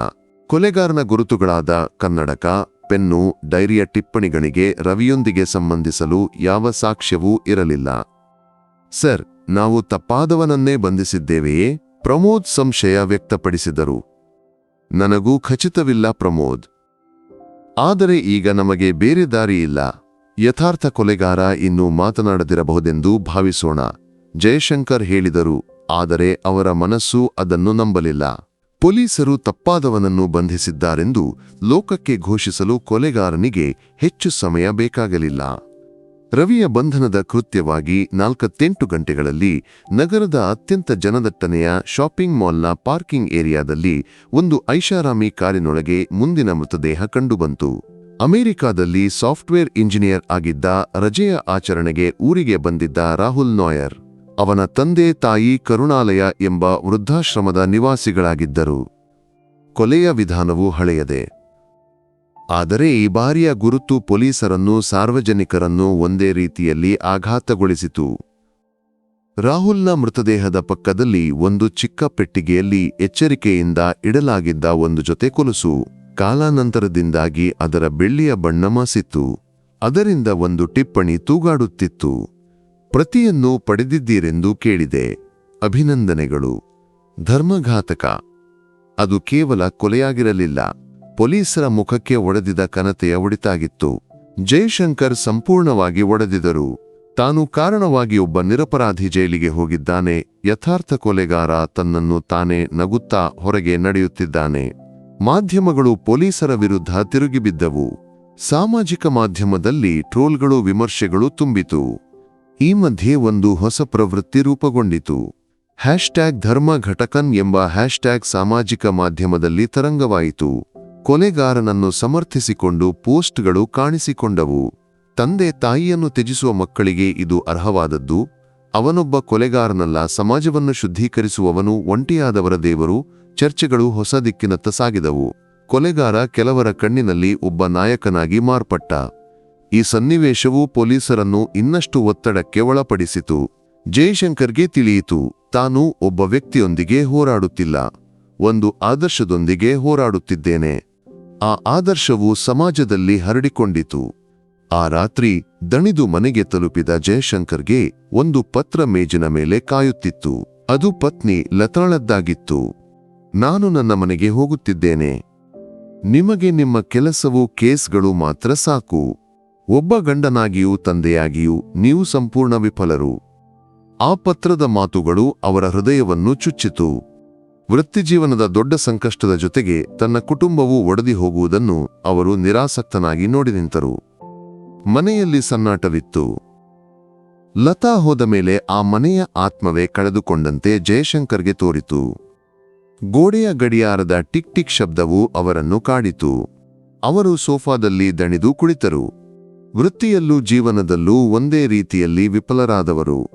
ಕೊಲೆಗಾರನ ಗುರುತುಗಳಾದ ಕನ್ನಡಕ, ಪೆನ್ನು, ಡೈರಿಯ ಟಿಪ್ಪಣಿಗಳಿಗೆ ರವಿಯೊಂದಿಗೆ ಸಂಬಂಧಿಸಲು ಯಾವ ಸಾಕ್ಷ್ಯವೂ ಇರಲಿಲ್ಲ. ಸರ್, ನಾವು ತಪ್ಪಾದವನನ್ನೇ ಬಂಧಿಸಿದ್ದೇವೆಯೇ? ಪ್ರಮೋದ್ ಸಂಶಯ ವ್ಯಕ್ತಪಡಿಸಿದರು. ನನಗೂ ಖಚಿತವಿಲ್ಲ ಪ್ರಮೋದ್. ಆದರೆ ಈಗ ನಮಗೆ ಬೇರೆ ದಾರಿ ಇಲ್ಲ. ಯಥಾರ್ಥ ಕೊಲೆಗಾರ ಇನ್ನೂ ಮಾತನಾಡದಿರಬಹುದೆಂದು ಭಾವಿಸೋಣ, ಜಯಶಂಕರ್ ಹೇಳಿದರು. ಆದರೆ ಅವರ ಮನಸ್ಸು ಅದನ್ನು ನಂಬಲಿಲ್ಲ. ಪೊಲೀಸರು ತಪ್ಪಾದವನನ್ನು ಬಂಧಿಸಿದ್ದಾರೆಂದು ಲೋಕಕ್ಕೆ ಘೋಷಿಸಲು ಕೊಲೆಗಾರನಿಗೆ ಹೆಚ್ಚು ಸಮಯ ಬೇಕಾಗಲಿಲ್ಲ. ರವಿಯ ಬಂಧನದ ಕೃತ್ಯವಾಗಿ ನಾಲ್ಕತ್ತೆಂಟು ಗಂಟೆಗಳಲ್ಲಿ ನಗರದ ಅತ್ಯಂತ ಜನದಟ್ಟಣೆಯ ಶಾಪಿಂಗ್ ಮಾಲ್ನ ಪಾರ್ಕಿಂಗ್ ಏರಿಯಾದಲ್ಲಿ ಒಂದು ಐಷಾರಾಮಿ ಕಾರಿನೊಳಗೆ ಮುಂದಿನ ಮೃತದೇಹ ಕಂಡುಬಂತು. ಅಮೆರಿಕಾದಲ್ಲಿ ಸಾಫ್ಟ್ವೇರ್ ಇಂಜಿನಿಯರ್ ಆಗಿದ್ದ ರಜೆಯ ಆಚರಣೆಗೆ ಊರಿಗೆ ಬಂದಿದ್ದ ರಾಹುಲ್ ನಾಯರ್, ಅವನ ತಂದೆ ತಾಯಿ ಕರುಣಾಲಯ ಎಂಬ ವೃದ್ಧಾಶ್ರಮದ ನಿವಾಸಿಗಳಾಗಿದ್ದರು. ಕೊಲೆಯ ವಿಧಾನವು ಹಳೆಯದೆ. ಆದರೆ ಈ ಬಾರಿಯ ಗುರುತು ಪೊಲೀಸರನ್ನು ಸಾರ್ವಜನಿಕರನ್ನು ಒಂದೇ ರೀತಿಯಲ್ಲಿ ಆಘಾತಗೊಳಿಸಿತು. ರಾಹುಲ್ನ ಮೃತದೇಹದ ಪಕ್ಕದಲ್ಲಿ ಒಂದು ಚಿಕ್ಕ ಪೆಟ್ಟಿಗೆಯಲ್ಲಿ ಎಚ್ಚರಿಕೆಯಿಂದ ಇಡಲಾಗಿದ್ದ ಒಂದು ಜೊತೆ ಕೊಲುಸು. ಕಾಲಾನಂತರದಿಂದಾಗಿ ಅದರ ಬೆಳ್ಳಿಯ ಬಣ್ಣ ಮಾಸಿತ್ತು. ಅದರಿಂದ ಒಂದು ಟಿಪ್ಪಣಿ ತೂಗಾಡುತ್ತಿತ್ತು. ಪ್ರತಿಯನ್ನು ಪಡೆದಿದ್ದೀರೆಂದು ಕೇಳಿದೆ. ಅಭಿನಂದನೆಗಳು. ಧರ್ಮಘಾತಕ. ಅದು ಕೇವಲ ಕೊಲೆಯಾಗಿರಲಿಲ್ಲ. ಪೊಲೀಸರ ಮುಖಕ್ಕೆ ಒಡೆದಿದ ಕನತೆಯ ಒಡಿತಾಗಿತ್ತು. ಜಯಶಂಕರ್ ಸಂಪೂರ್ಣವಾಗಿ ಒಡೆದಿದರು ತಾನು ಕಾರಣವಾಗಿ ಒಬ್ಬ ನಿರಪರಾಧಿ ಜೈಲಿಗೆ ಹೋಗಿದ್ದಾನೆ, ಯಥಾರ್ಥ ಕೊಲೆಗಾರ ತನ್ನನ್ನು ತಾನೇ ನಗುತ್ತಾ ಹೊರಗೆ ನಡೆಯುತ್ತಿದ್ದಾನೆ. ಮಾಧ್ಯಮಗಳು ಪೊಲೀಸರ ವಿರುದ್ಧ ತಿರುಗಿಬಿದ್ದವು. ಸಾಮಾಜಿಕ ಮಾಧ್ಯಮದಲ್ಲಿ ಟ್ರೋಲ್ಗಳು ವಿಮರ್ಶೆಗಳು ತುಂಬಿತು. ಈ ಮಧ್ಯೆ ಒಂದು ಹೊಸ ಪ್ರವೃತ್ತಿ ರೂಪುಗೊಂಡಿತು. ಹ್ಯಾಶ್ಟ್ಯಾಗ್ ಧರ್ಮ ಘಟಕನ್ ಎಂಬ ಹ್ಯಾಶ್ಟ್ಯಾಗ್ ಸಾಮಾಜಿಕ ಮಾಧ್ಯಮದಲ್ಲಿ ತರಂಗವಾಯಿತು. ಕೊಲೆಗಾರನನ್ನು ಸಮರ್ಥಿಸಿಕೊಂಡು ಪೋಸ್ಟ್ಗಳು ಕಾಣಿಸಿಕೊಂಡವು. ತಂದೆ ತಾಯಿಯನ್ನು ತ್ಯಜಿಸುವ ಮಕ್ಕಳಿಗೆ ಇದು ಅರ್ಹವಾದದ್ದು. ಅವನೊಬ್ಬ ಕೊಲೆಗಾರನಲ್ಲ, ಸಮಾಜವನ್ನು ಶುದ್ಧೀಕರಿಸುವವನು ಒಂಟಿಯಾದವರ ದೇವರು, ಚರ್ಚೆಗಳು ಹೊಸ ದಿಕ್ಕಿನತ್ತ ಸಾಗಿದವು. ಕೊಲೆಗಾರ ಕೆಲವರ ಕಣ್ಣಿನಲ್ಲಿ ಒಬ್ಬ ನಾಯಕನಾಗಿ ಮಾರ್ಪಟ್ಟ. ಈ ಸನ್ನಿವೇಶವು ಪೊಲೀಸರನ್ನು ಇನ್ನಷ್ಟು ಒತ್ತಡಕ್ಕೆ ಒಳಪಡಿಸಿತು. ಜಯಶಂಕರ್ಗೆ ತಿಳಿಯಿತು, ತಾನು ಒಬ್ಬ ವ್ಯಕ್ತಿಯೊಂದಿಗೆ ಹೋರಾಡುತ್ತಿಲ್ಲ. ಒಂದು ಆದರ್ಶದೊಂದಿಗೆ ಹೋರಾಡುತ್ತಿದ್ದೇನೆ. ಆ ಆದರ್ಶವು ಸಮಾಜದಲ್ಲಿ ಹರಡಿಕೊಂಡಿತು. ಆ ರಾತ್ರಿ ದಣಿದು ಮನೆಗೆ ತಲುಪಿದ ಜಯಶಂಕರ್ಗೆ ಒಂದು ಪತ್ರ ಮೇಜಿನ ಮೇಲೆ ಕಾಯುತ್ತಿತ್ತು. ಅದು ಪತ್ನಿ ಲತಾಳದ್ದಾಗಿತ್ತು. ನಾನು ನನ್ನ ಮನೆಗೆ ಹೋಗುತ್ತಿದ್ದೇನೆ. ನಿಮಗೆ ನಿಮ್ಮ ಕೆಲಸವು ಕೇಸ್ಗಳು ಮಾತ್ರ ಸಾಕು. ಒಬ್ಬ ಗಂಡನಾಗಿಯೂ ತಂದೆಯಾಗಿಯೂ ನೀವು ಸಂಪೂರ್ಣ ವಿಫಲರು. ಆ ಪತ್ರದ ಮಾತುಗಳು ಅವರ ಹೃದಯವನ್ನು ಚುಚ್ಚಿತು. ವೃತ್ತಿಜೀವನದ ದೊಡ್ಡ ಸಂಕಷ್ಟದ ಜೊತೆಗೆ ತನ್ನ ಕುಟುಂಬವು ಒಡೆದಿ ಹೋಗುವುದನ್ನು ಅವರು ನಿರಾಸಕ್ತನಾಗಿ ನೋಡಿ ನಿಂತರು. ಮನೆಯಲ್ಲಿ ಸನ್ನಾಟವಿತ್ತು. ಲತಾ ಹೋದ ಮೇಲೆ ಆ ಮನೆಯ ಆತ್ಮವೇ ಕಳೆದುಕೊಂಡಂತೆ ಜಯಶಂಕರ್ಗೆ ತೋರಿತು. ಗೋಡೆಯ ಗಡಿಯಾರದ ಟಿಕ್ ಟಿಕ್ ಶಬ್ದವು ಅವರನ್ನು ಕಾಡಿತು. ಅವರು ಸೋಫಾದಲ್ಲಿ ದಣಿದು ಕುಳಿತರು. ವೃತ್ತಿಯಲ್ಲೂ ಜೀವನದಲ್ಲೂ ಒಂದೇ ರೀತಿಯಲ್ಲಿ ವಿಫಲರಾದವರು.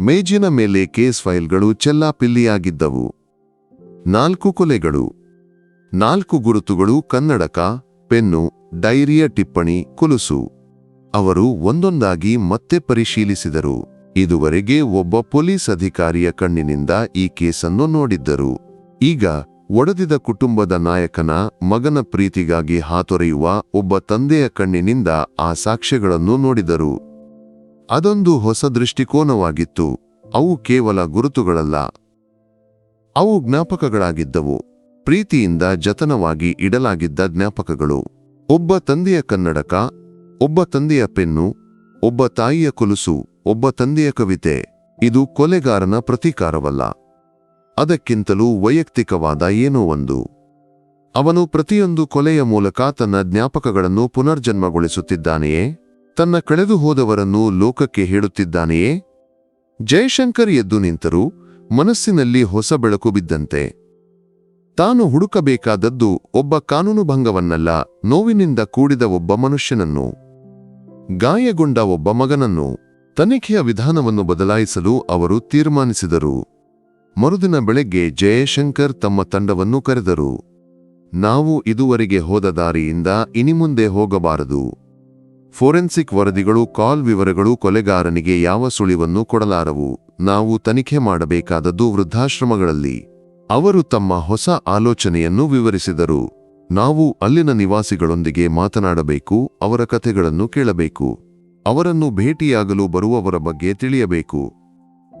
ಮೇಜಿನ ಮೇಲೆ ಕೇಸ್ ಫೈಲ್ಗಳು ಚೆಲ್ಲಾಪಿಲ್ಲಿಯಾಗಿದ್ದವು. ನಾಲ್ಕು ಕೊಲೆಗಳು. ನಾಲ್ಕು ಗುರುತುಗಳು ಕನ್ನಡಕ, ಪೆನ್ನು, ಡೈರಿಯ ಟಿಪ್ಪಣಿ, ಕುಲುಸು. ಅವರು ಒಂದೊಂದಾಗಿ ಮತ್ತೆ ಪರಿಶೀಲಿಸಿದರು. ಇದುವರೆಗೆ ಒಬ್ಬ ಪೊಲೀಸ್ ಅಧಿಕಾರಿಯ ಕಣ್ಣಿನಿಂದ ಈ ಕೇಸನ್ನು ನೋಡಿದ್ದರು. ಈಗ, ಒಡೆದಿದ ಕುಟುಂಬದ ನಾಯಕನ ಮಗನ ಪ್ರೀತಿಗಾಗಿ ಹಾತೊರೆಯುವ ಒಬ್ಬ ತಂದೆಯ ಕಣ್ಣಿನಿಂದ ಆ ಸಾಕ್ಷ್ಯಗಳನ್ನು ನೋಡಿದರು. ಅದೊಂದು ಹೊಸ ದೃಷ್ಟಿಕೋನವಾಗಿತ್ತು. ಅವು ಕೇವಲ ಗುರುತುಗಳಲ್ಲ. ಅವು ಜ್ಞಾಪಕಗಳಾಗಿದ್ದವು. ಪ್ರೀತಿಯಿಂದ ಜತನವಾಗಿ ಇಡಲಾಗಿದ್ದ ಜ್ಞಾಪಕಗಳು. ಒಬ್ಬ ತಂದೆಯ ಕನ್ನಡಕ, ಒಬ್ಬ ತಂದೆಯ ಪೆನ್ನು, ಒಬ್ಬ ತಾಯಿಯ ಕೊಲುಸು, ಒಬ್ಬ ತಂದೆಯ ಕವಿತೆ. ಇದು ಕೊಲೆಗಾರನ ಪ್ರತೀಕಾರವಲ್ಲ. ಅದಕ್ಕಿಂತಲೂ ವೈಯಕ್ತಿಕವಾದ ಏನೋ ಒಂದು. ಅವನು ಪ್ರತಿಯೊಂದು ಕೊಲೆಯ ಮೂಲಕ ತನ್ನ ಜ್ಞಾಪಕಗಳನ್ನು ಪುನರ್ಜನ್ಮಗೊಳಿಸುತ್ತಿದ್ದಾನೆಯೇ? ತನ್ನ ಕಳೆದುಹೋದವರನ್ನು ಲೋಕಕ್ಕೆ ಹೇಳುತ್ತಿದ್ದಾನೆಯೇ? ಜಯಶಂಕರ್ ಎದ್ದು ನಿಂತರು. ಮನಸ್ಸಿನಲ್ಲಿ ಹೊಸ ಬೆಳಕು ಬಿದ್ದಂತೆ. ತಾನು ಹುಡುಕಬೇಕಾದದ್ದು ಒಬ್ಬ ಕಾನೂನುಭಂಗವನ್ನಲ್ಲ ನೋವಿನಿಂದ ಕೂಡಿದ ಒಬ್ಬ ಮನುಷ್ಯನನ್ನು. ಗಾಯಗೊಂಡ ಒಬ್ಬ ಮಗನನ್ನು. ತನಿಖೆಯ ವಿಧಾನವನ್ನು ಬದಲಾಯಿಸಲು ಅವರು ತೀರ್ಮಾನಿಸಿದರು. ಮರುದಿನ ಬೆಳಗ್ಗೆ ಜಯಶಂಕರ್ ತಮ್ಮ ತಂಡವನ್ನು ಕರೆದರು. ನಾವು ಇದುವರೆಗೆ ಹೋದ ದಾರಿಯಿಂದ ಇನಿಮುಂದೆ ಹೋಗಬಾರದು. ಫೋರೆನ್ಸಿಕ್ ವರದಿಗಳು, ಕಾಲ್ ವಿವರಗಳು ಕೊಲೆಗಾರನಿಗೆ ಯಾವ ಸುಳಿವನ್ನು ಕೊಡಲಾರವು? ನಾವು ತನಿಖೆ ಮಾಡಬೇಕಾದದ್ದು ವೃದ್ಧಾಶ್ರಮಗಳಲ್ಲಿ. ಅವರು ತಮ್ಮ ಹೊಸ ಆಲೋಚನೆಯನ್ನು ವಿವರಿಸಿದರು. ನಾವು ಅಲ್ಲಿನ ನಿವಾಸಿಗಳೊಂದಿಗೆ ಮಾತನಾಡಬೇಕು, ಅವರ ಕಥೆಗಳನ್ನು ಕೇಳಬೇಕು, ಅವರನ್ನು ಭೇಟಿಯಾಗಲು ಬರುವವರ ಬಗ್ಗೆ ತಿಳಿಯಬೇಕು.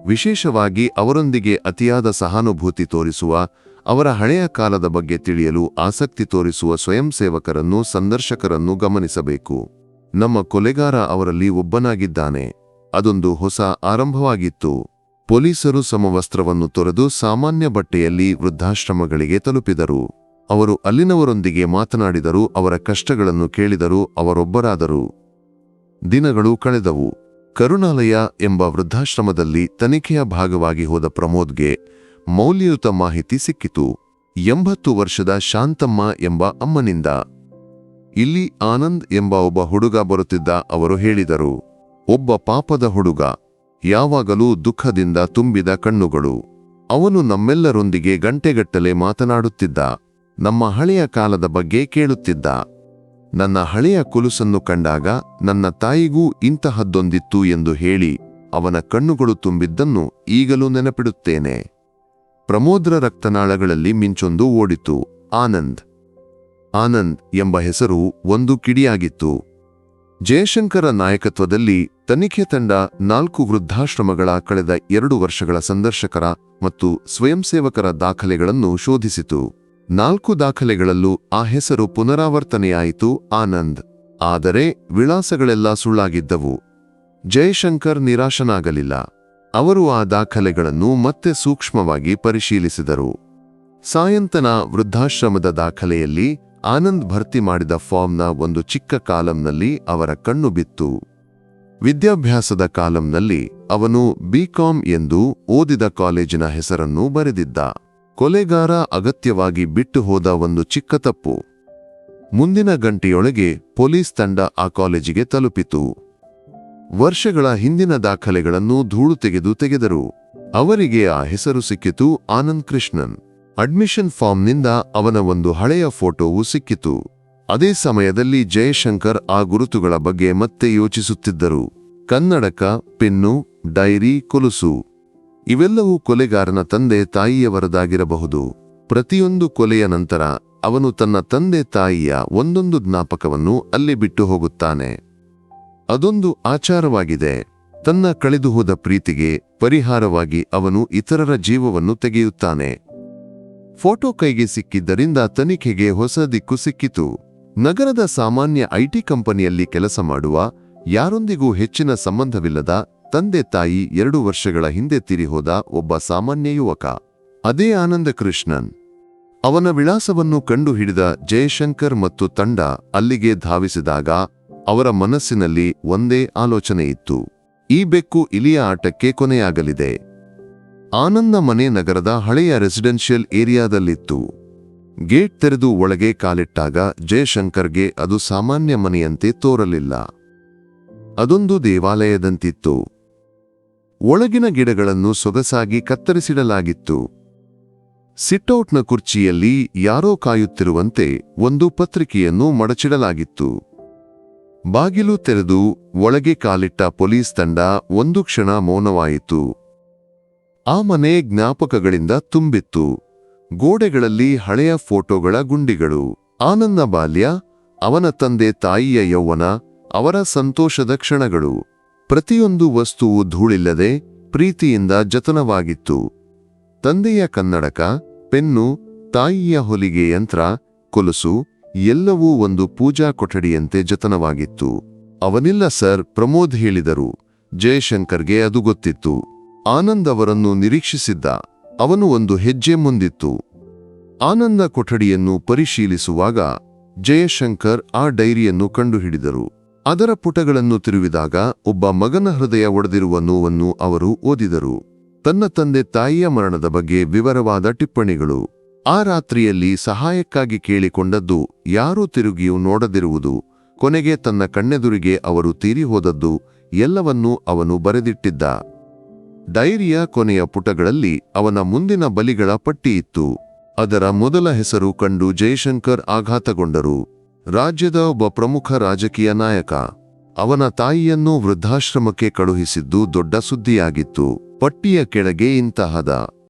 ವಿಶೇಷವಾಗಿ ಅವರೊಂದಿಗೆ ಅತಿಯಾದ ಸಹಾನುಭೂತಿ ತೋರಿಸುವ, ಅವರ ಹಳೆಯ ಕಾಲದ ಬಗ್ಗೆ ತಿಳಿಯಲು ಆಸಕ್ತಿ ತೋರಿಸುವ ಸ್ವಯಂಸೇವಕರನ್ನು ಸಂದರ್ಶಕರನ್ನು ಗಮನಿಸಬೇಕು. ನಮ್ಮ ಕೊಲೆಗಾರ ಅವರಲ್ಲಿ ಒಬ್ಬನಾಗಿದ್ದಾನೆ. ಅದೊಂದು ಹೊಸ ಆರಂಭವಾಗಿತ್ತು. ಪೊಲೀಸರು ಸಮವಸ್ತ್ರವನ್ನು ತೊರೆದು ಸಾಮಾನ್ಯ ಬಟ್ಟೆಯಲ್ಲಿ ವೃದ್ಧಾಶ್ರಮಗಳಿಗೆ ತಲುಪಿದರು. ಅವರು ಅಲ್ಲಿನವರೊಂದಿಗೆ ಮಾತನಾಡಿದರು, ಅವರ ಕಷ್ಟಗಳನ್ನು ಕೇಳಿದರು, ಅವರೊಬ್ಬರಾದರು. ದಿನಗಳು ಕಳೆದವು. ಕರುಣಾಲಯ ಎಂಬ ವೃದ್ಧಾಶ್ರಮದಲ್ಲಿ ತನಿಖೆಯ ಭಾಗವಾಗಿ ಹೋದ ಪ್ರಮೋದ್ಗೆ ಮೌಲ್ಯಯುತ ಮಾಹಿತಿ ಸಿಕ್ಕಿತು. ಎಂಬತ್ತು ವರ್ಷದ ಶಾಂತಮ್ಮ ಎಂಬ ಅಮ್ಮನಿಂದ. ಇಲ್ಲಿ ಆನಂದ್ ಎಂಬ ಒಬ್ಬ ಹುಡುಗ ಬರುತ್ತಿದ್ದ, ಅವರು ಹೇಳಿದರು. ಒಬ್ಬ ಪಾಪದ ಹುಡುಗ ಯಾವಾಗಲೂ ದುಃಖದಿಂದ ತುಂಬಿದ ಕಣ್ಣುಗಳು. ಅವನು ನಮ್ಮೆಲ್ಲರೊಂದಿಗೆ ಗಂಟೆಗಟ್ಟಲೆ ಮಾತನಾಡುತ್ತಿದ್ದ. ನಮ್ಮ ಹಳೆಯ ಕಾಲದ ಬಗ್ಗೆ ಕೇಳುತ್ತಿದ್ದ. ನನ್ನ ಹಳೆಯ ಕುಲುಸನ್ನು ಕಂಡಾಗ ನನ್ನ ತಾಯಿಗೂ ಇಂತಹದ್ದೊಂದಿತ್ತು ಎಂದು ಹೇಳಿ ಅವನ ಕಣ್ಣುಗಳು ತುಂಬಿದ್ದನ್ನು ಈಗಲೂ ನೆನಪಿಡುತ್ತೇನೆ. ಪ್ರಮೋದ್ರ ರಕ್ತನಾಳಗಳಲ್ಲಿ ಮಿಂಚೊಂದು ಓಡಿತು. ಆನಂದ್. ಆನಂದ್ ಎಂಬ ಹೆಸರು ಒಂದು ಕಿಡಿಯಾಗಿತ್ತು. ಜಯಶಂಕರ ನಾಯಕತ್ವದಲ್ಲಿ ತನಿಖೆ ತಂಡ ನಾಲ್ಕು ವೃದ್ಧಾಶ್ರಮಗಳ ಕಳೆದ ಎರಡು ವರ್ಷಗಳ ಸಂದರ್ಶಕರ ಮತ್ತು ಸ್ವಯಂ ಸೇವಕರ ದಾಖಲೆಗಳನ್ನು ಶೋಧಿಸಿತು. ನಾಲ್ಕು ದಾಖಲೆಗಳಲ್ಲೂ ಆ ಹೆಸರು ಪುನರಾವರ್ತನೆಯಾಯಿತು ಆನಂದ್. ಆದರೆ ವಿಳಾಸಗಳೆಲ್ಲ ಸುಳ್ಳಾಗಿದ್ದವು. ಜಯಶಂಕರ್ ನಿರಾಶನಾಗಲಿಲ್ಲ. ಅವರು ಆ ದಾಖಲೆಗಳನ್ನು ಮತ್ತೆ ಸೂಕ್ಷ್ಮವಾಗಿ ಪರಿಶೀಲಿಸಿದರು. ಸಾಯಂತನ ವೃದ್ಧಾಶ್ರಮದ ದಾಖಲೆಯಲ್ಲಿ ಆನಂದ್ ಭರ್ತಿ ಮಾಡಿದ ಫಾರ್ಮ್ನ ಒಂದು ಚಿಕ್ಕ ಕಾಲಂನಲ್ಲಿ ಅವರ ಕಣ್ಣು ಬಿತ್ತು. ವಿದ್ಯಾಭ್ಯಾಸದ ಕಾಲಂನಲ್ಲಿ ಅವನು ಬಿಕಾಂ ಎಂದು ಓದಿದ ಕಾಲೇಜಿನ ಹೆಸರನ್ನು ಬರೆದಿದ್ದ. ಕೊಲೆಗಾರ ಅಗತ್ಯವಾಗಿ ಬಿಟ್ಟು ಹೋದ ಒಂದು ಚಿಕ್ಕ ತಪ್ಪು. ಮುಂದಿನ ಗಂಟೆಯೊಳಗೆ ಪೊಲೀಸ್ ತಂಡ ಆ ಕಾಲೇಜಿಗೆ ತಲುಪಿತು. ವರ್ಷಗಳ ಹಿಂದಿನ ದಾಖಲೆಗಳನ್ನು ಧೂಳು ತೆಗೆದು ತೆಗೆದರು. ಅವರಿಗೆ ಆ ಹೆಸರು ಸಿಕ್ಕಿತು ಆನಂದ್ ಕೃಷ್ಣನ್. ಅಡ್ಮಿಷನ್ ಫಾರ್ಮ್ನಿಂದ ಅವನ ಒಂದು ಹಳೆಯ ಫೋಟೋವು ಸಿಕ್ಕಿತು. ಅದೇ ಸಮಯದಲ್ಲಿ ಜಯಶಂಕರ್ ಆ ಗುರುತುಗಳ ಬಗ್ಗೆ ಮತ್ತೆ ಯೋಚಿಸುತ್ತಿದ್ದರು. ಕನ್ನಡಕ, ಪೆನ್ನು, ಡೈರಿ, ಕೊಲುಸು. ಇವೆಲ್ಲವೂ ಕೊಲೆಗಾರನ ತಂದೆ ತಾಯಿಯವರದಾಗಿರಬಹುದು. ಪ್ರತಿಯೊಂದು ಕೊಲೆಯ ನಂತರ ಅವನು ತನ್ನ ತಂದೆ ತಾಯಿಯ ಒಂದೊಂದು ಜ್ಞಾಪಕವನ್ನು ಅಲ್ಲಿ ಬಿಟ್ಟು ಹೋಗುತ್ತಾನೆ. ಅದೊಂದು ಆಚಾರವಾಗಿದೆ. ತನ್ನ ಕಳೆದುಹೋದ ಪ್ರೀತಿಗೆ ಪರಿಹಾರವಾಗಿ ಅವನು ಇತರರ ಜೀವವನ್ನು ತೆಗೆಯುತ್ತಾನೆ. ಫೋಟೋ ಕೈಗೆ ಸಿಕ್ಕಿದ್ದರಿಂದ ತನಿಖೆಗೆ ಹೊಸ ದಿಕ್ಕು ಸಿಕ್ಕಿತು. ನಗರದ ಸಾಮಾನ್ಯ ಐಟಿ ಕಂಪನಿಯಲ್ಲಿ ಕೆಲಸ ಮಾಡುವ, ಯಾರೊಂದಿಗೂ ಹೆಚ್ಚಿನ ಸಂಬಂಧವಿಲ್ಲದ ತಂದೆ ತಾಯಿ ಎರಡು ವರ್ಷಗಳ ಹಿಂದೆ ತಿರಿಹೋದ ಒಬ್ಬ ಸಾಮಾನ್ಯ ಯುವಕ. ಅದೇ ಆನಂದ ಕೃಷ್ಣನ್. ಅವನ ವಿಳಾಸವನ್ನು ಕಂಡುಹಿಡಿದ ಜಯಶಂಕರ್ ಮತ್ತು ತಂಡ ಅಲ್ಲಿಗೆ ಧಾವಿಸಿದಾಗ ಅವರ ಮನಸ್ಸಿನಲ್ಲಿ ಒಂದೇ ಆಲೋಚನೆ ಇತ್ತು. ಈ ಬೆಕ್ಕು ಇಲಿಯ ಆಟಕ್ಕೆ ಕೊನೆಯಾಗಲಿದೆ. ಆನಂದ ಮನೆ ನಗರದ ಹಳೆಯ ರೆಸಿಡೆನ್ಷಿಯಲ್ ಏರಿಯಾದಲ್ಲಿತ್ತು. ಗೇಟ್ ತೆರೆದು ಒಳಗೆ ಕಾಲಿಟ್ಟಾಗ ಜಯಶಂಕರ್ಗೆ ಅದು ಸಾಮಾನ್ಯ ಮನೆಯಂತೆ ತೋರಲಿಲ್ಲ. ಅದೊಂದು ದೇವಾಲಯದಂತಿತ್ತು. ಒಳಗಿನ ಗಿಡಗಳನ್ನು ಸೊಗಸಾಗಿ ಕತ್ತರಿಸಿಡಲಾಗಿತ್ತು. ಸಿಟ್ಔಟ್ನ ಕುರ್ಚಿಯಲ್ಲಿ ಯಾರೋ ಕಾಯುತ್ತಿರುವಂತೆ ಒಂದು ಪತ್ರಿಕೆಯನ್ನು ಮಡಚಿಡಲಾಗಿತ್ತು. ಬಾಗಿಲು ತೆರೆದು ಒಳಗೆ ಕಾಲಿಟ್ಟ ಪೊಲೀಸ್ ತಂಡ ಒಂದು ಕ್ಷಣ ಮೌನವಾಯಿತು. ಆ ಮನೆ ಜ್ಞಾಪಕಗಳಿಂದ ತುಂಬಿತ್ತು. ಗೋಡೆಗಳಲ್ಲಿ ಹಳೆಯ ಫೋಟೋಗಳ ಗುಂಡಿಗಳು. ಆನಂದ ಬಾಲ್ಯ, ಅವನ ತಂದೆ ತಾಯಿಯ ಯೌವನ, ಅವರ ಸಂತೋಷದ ಕ್ಷಣಗಳು. ಪ್ರತಿಯೊಂದು ವಸ್ತುವು ಧೂಳಿಲ್ಲದೆ ಪ್ರೀತಿಯಿಂದ ಜತನವಾಗಿತ್ತು. ತಂದೆಯ ಕನ್ನಡಕ, ಪೆನ್ನು, ತಾಯಿಯ ಹೊಲಿಗೆ ಯಂತ್ರ, ಕೊಲುಸು, ಎಲ್ಲವೂ ಒಂದು ಪೂಜಾ ಕೊಠಡಿಯಂತೆ ಜತನವಾಗಿತ್ತು. ಅವನಿಲ್ಲ ಸರ್, ಪ್ರಮೋದ್ ಹೇಳಿದರು. ಜಯಶಂಕರ್ಗೆ ಅದು ಗೊತ್ತಿತ್ತು. ಆನಂದ್ ಅವರನ್ನು ನಿರೀಕ್ಷಿಸಿದ್ದ. ಅವನು ಒಂದು ಹೆಜ್ಜೆ ಮುಂದಿತ್ತು. ಆನಂದ ಕೊಠಡಿಯನ್ನು ಪರಿಶೀಲಿಸುವಾಗ ಜಯಶಂಕರ್ ಆ ಡೈರಿಯನ್ನು ಕಂಡುಹಿಡಿದರು. ಅದರ ಪುಟಗಳನ್ನು ತಿರುವಿದಾಗ ಒಬ್ಬ ಮಗನ ಹೃದಯ ಒಡೆದಿರುವ ನೋವನ್ನು ಅವರು ಓದಿದರು. ತನ್ನ ತಂದೆ ತಾಯಿಯ ಮರಣದ ಬಗ್ಗೆ ವಿವರವಾದ ಟಿಪ್ಪಣಿಗಳು. ಆ ರಾತ್ರಿಯಲ್ಲಿ ಸಹಾಯಕ್ಕಾಗಿ ಕೇಳಿಕೊಂಡದ್ದು ಯಾರೂ ತಿರುಗಿಯೂ ನೋಡದಿರುವುದು, ಕೊನೆಗೆ ತನ್ನ ಕಣ್ಣೆದುರಿಗೆ ಅವರು ತೀರಿಹೋದದ್ದು ಎಲ್ಲವನ್ನೂ ಅವನು ಬರೆದಿಟ್ಟಿದ್ದ. ಡೈರಿಯ ಕೊನೆಯ ಪುಟಗಳಲ್ಲಿ ಅವನ ಮುಂದಿನ ಬಲಿಗಳ ಪಟ್ಟಿಯಿತ್ತು ಅದರ ಮೊದಲ ಹೆಸರು ಕಂಡು ಜಯಶಂಕರ್ ಆಘಾತಗೊಂಡರು. ರಾಜ್ಯದ ಒಬ್ಬ ಪ್ರಮುಖ ರಾಜಕೀಯ ನಾಯಕ. ಅವನ ತಾಯಿಯನ್ನು ವೃದ್ಧಾಶ್ರಮಕ್ಕೆ ಕಳುಹಿಸಿದ್ದು ದೊಡ್ಡ ಸುದ್ದಿಯಾಗಿತ್ತು. ಪಟ್ಟಿಯ ಕೆಳಗೆ ಇಂತಹದ